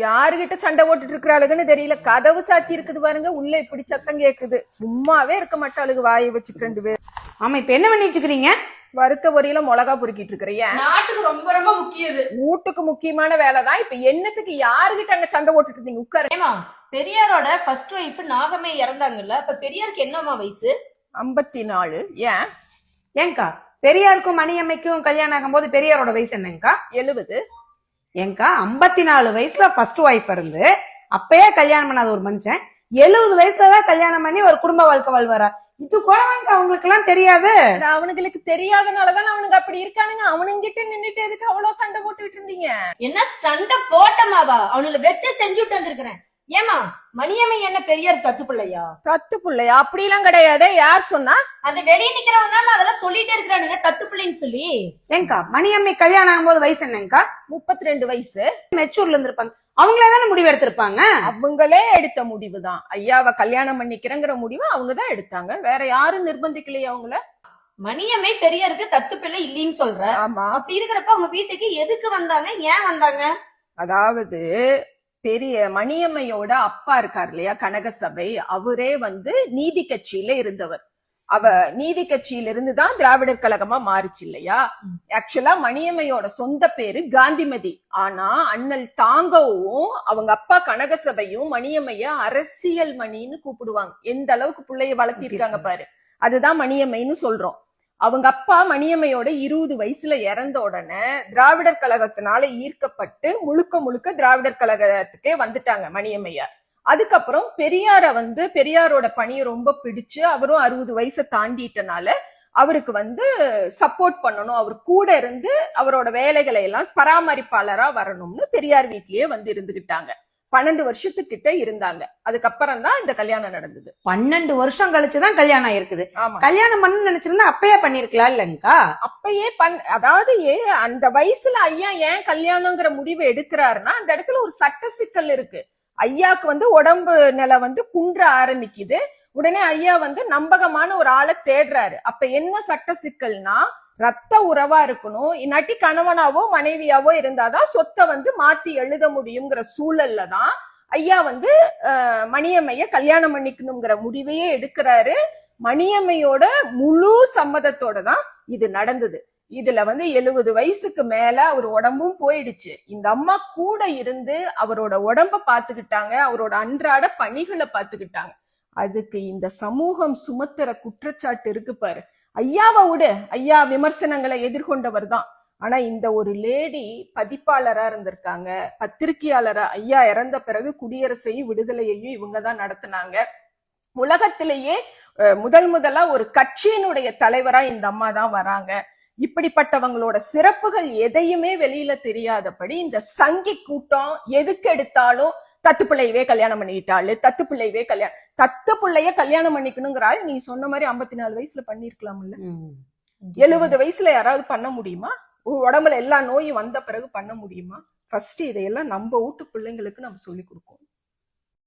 யாருகிட்ட சண்டை போட்டுட்டு இருக்கிறாளுங்கன்னு தெரியல. கதவு சாத்தி இருக்குது பாருங்க உள்ள இப்படி சத்தம் கேக்குது. சும்மாவே இருக்க மாட்டாளுங்க வாயை வச்சுட்டு ரெண்டு பேர். ஆமா இப்ப என்ன பண்ணிட்டு இருக்கிறீங்க? வறுத்த பொரியில மிளகா பொறுக்கிட்டு இருக்கிறீங்க. நாட்டுக்கு ரொம்ப ரொம்ப முக்கியம் இது வீட்டுக்கு முக்கியமான வேலை தான் இப்ப என்னத்துக்கு யாருகிட்ட அங்க சண்டை போட்டுட்டு இருந்தீங்க உட்காரு. ஏமா பெரியாரோட ஃபர்ஸ்ட் ஒய்ஃப் நாகமே இறந்தாங்கல்ல அப்ப பெரியாருக்கு என்னம்மா வயசு? ஐம்பத்தி நாலு ஏன்? ஏங்கா பெரியாருக்கும் மணியம்மைக்கும் கல்யாணம் ஆகும்போது பெரியாரோட வயசு என்னங்கா? எழுபது ஏங்கா ஐம்பத்தி நாலு வயசுல ஃபர்ஸ்ட் ஒய்ஃப் இருந்து அப்பயே கல்யாணம் பண்ணாத ஒரு மனுஷன் எழுபது வயசுலதான் கல்யாணம் பண்ணி ஒரு குடும்ப வாழ்க்கை வாழ்வாரா? இது கூட அவங்களுக்கு எல்லாம் தெரியாது. அது அவனுங்களுக்கு தெரியாதனாலதான் அவனுங்க அப்படி இருக்கானுங்க. அவனுங்கிட்ட நின்னுட்டு எதுக்கு அவ்வளவு சண்டை போட்டுட்டு இருந்தீங்க? என்ன சண்டை போட்டமாவா? அவனுல வச்சு செஞ்சுட்டு வந்திருக்கிறேன். ஏமா மணியம்மை என்ன பெரியார் தத்து பிள்ளையா? தத்து பிள்ளையா? அப்படிலாம் கிடையாது யார் சொன்னா? அந்த வெளியே நிக்கிறவங்க தான் அதெல்லாம் சொல்லிட்டே இருக்கிறானுங்க தத்து பிள்ளைன்னு சொல்லி. ஏங்கா மணியம்மை கல்யாணம் ஆகும்போது வயசு என்னங்கா முப்பத்தி ரெண்டு வயசு. மெச்சூர்ல இருந்திருப்பாங்க. அவங்களே தானே முடிவு எடுத்திருப்பாங்க? அவங்களே எடுத்த முடிவுதான் ஐயாவை கல்யாணம் பண்ணிக்கிறேங்கிற முடிவு அவங்கதான் எடுத்தாங்க. வேற யாரும் நிர்பந்திக்கலையே அவங்கள. மணியம்மை பெரியாருக்கு தத்து பிள்ளை இல்லைன்னு சொல்ற. ஆமா. அப்படி இருக்கிறப்ப அவங்க வீட்டுக்கு எதுக்கு வந்தாங்க? ஏன் வந்தாங்க? அதாவது பெரிய மணியம்மையோட அப்பா இருக்கார் இல்லையா கனகசபை. அவரே வந்து நீதி கட்சியில இருந்தவர். அவ நீதி கட்சியில இருந்து தான் திராவிடர் கழகமா மாறுச்சு இல்லையா? ஆக்சுவலா மணியம்மையோட சொந்த பேரு காந்திமதி. ஆனா அண்ணல் தாங்கவும் அவங்க அப்பா கனகசபையும் மணியம்மைய அரசியல் மணின்னு கூப்பிடுவாங்க. எந்த அளவுக்கு பிள்ளைய வளர்த்திருக்காங்க. பாரு. அதுதான் மணியம்மைன்னு சொல்றோம். அவங்க அப்பா மணியம்மையோட இருபது வயசுல இறந்த உடனே திராவிடர் கழகத்தினால ஈர்க்கப்பட்டு முழுக்க முழுக்க திராவிடர் கழகத்துக்கே வந்துட்டாங்க மணியம்மையார். அதுக்கப்புறம் பெரியார வந்து பெரியாரோட பணியை ரொம்ப பிடிச்சு அவரும் அறுபது வயசை தாண்டிட்டனால அவருக்கு வந்து சப்போர்ட் பண்ணணும். அவர் கூட இருந்து அவரோட வேலைகளை எல்லாம் பராமரிப்பாளரா வரணும்னு பெரியார் வீட்லயே வந்து இருந்துகிட்டாங்க. பன்னெண்டு வருஷத்துக்கிட்ட இருந்தாங்க. அதுக்கப்புறம் தான் இந்த கல்யாணம் நடந்தது. பன்னெண்டு வருஷம் கழிச்சுதான் கல்யாணம் ஆயிருக்குது. கல்யாணம் பண்ணு நினைச்சிருந்தா அப்பயே பண்ணிருக்கலாம் இல்லங்கா? அப்பயே பண் அதாவது அந்த வயசுல ஐயா ஏன் கல்யாணங்கிற முடிவு எடுக்கிறாருன்னா அந்த இடத்துல ஒரு சட்ட சிக்கல் இருக்கு. ஐயாக்கு வந்து உடம்பு நிலை வந்து குன்ற ஆரம்பிக்குது. உடனே ஐயா வந்து நம்பகமான ஒரு ஆளை தேடுறாரு. அப்ப என்ன சட்ட சிக்கல்னா ரத்த உறவா இருக்கணும். இல்லாட்டி கணவனாவோ மனைவியாவோ இருந்தாதான் சொத்தை வந்து மாத்தி எழுத முடியுங்கிற சூழல்ல தான் ஐயா வந்து மணியம்மைய கல்யாணம் பண்ணிக்கணுங்கிற முடிவையே எடுக்கிறாரு. மணியம்மையோட முழு சம்மதத்தோட தான் இது நடந்தது. இதுல வந்து எழுபது வயசுக்கு மேல அவர் உடம்பும் போயிடுச்சு. இந்த அம்மா கூட இருந்து அவரோட உடம்ப பாத்துக்கிட்டாங்க அவரோட அன்றாட பணிகளை பாத்துக்கிட்டாங்க அதுக்கு இந்த சமூகம் சுமத்துற குற்றச்சாட்டு இருக்கு பாரு. ஐயாவை விடு. ஐயா விமர்சனங்களை எதிர்கொண்டவர் தான் ஆனா இந்த ஒரு லேடி பதிப்பாளரா இருந்திருக்காங்க. பத்திரிகையாளரா ஐயா இறந்த பிறகு குடியரசையும் விடுதலையையும் இவங்க தான் நடத்தினாங்க. உலகத்திலேயே அஹ், முதல் முதலா ஒரு கட்சியினுடைய தலைவரா இந்த அம்மா தான் வராங்க. இப்படிப்பட்டவங்களோட சிறப்புகள் எதையுமே வெளியில தெரியாதபடி இந்த சங்கி கூட்டம் எதுக்கு எடுத்தாலும் தத்து பிள்ளையவே கல்யாணம் பண்ணிக்கிட்டாளு தத்து பிள்ளையவே கல்யாணம் தத்து பிள்ளைய கல்யாணம் பண்ணிக்கணுங்கிறாள். நீ சொன்ன மாதிரி ஐம்பத்தி நாலு வயசுல பண்ணிருக்கலாம்ல. எழுபது வயசுல யாராவது பண்ண முடியுமா? உடம்புல எல்லா நோயும் வந்த பிறகு பண்ண முடியுமா? ஃபர்ஸ்ட் இதையெல்லாம் நம்ம வீட்டு பிள்ளைங்களுக்கு நம்ம சொல்லி கொடுக்கணும்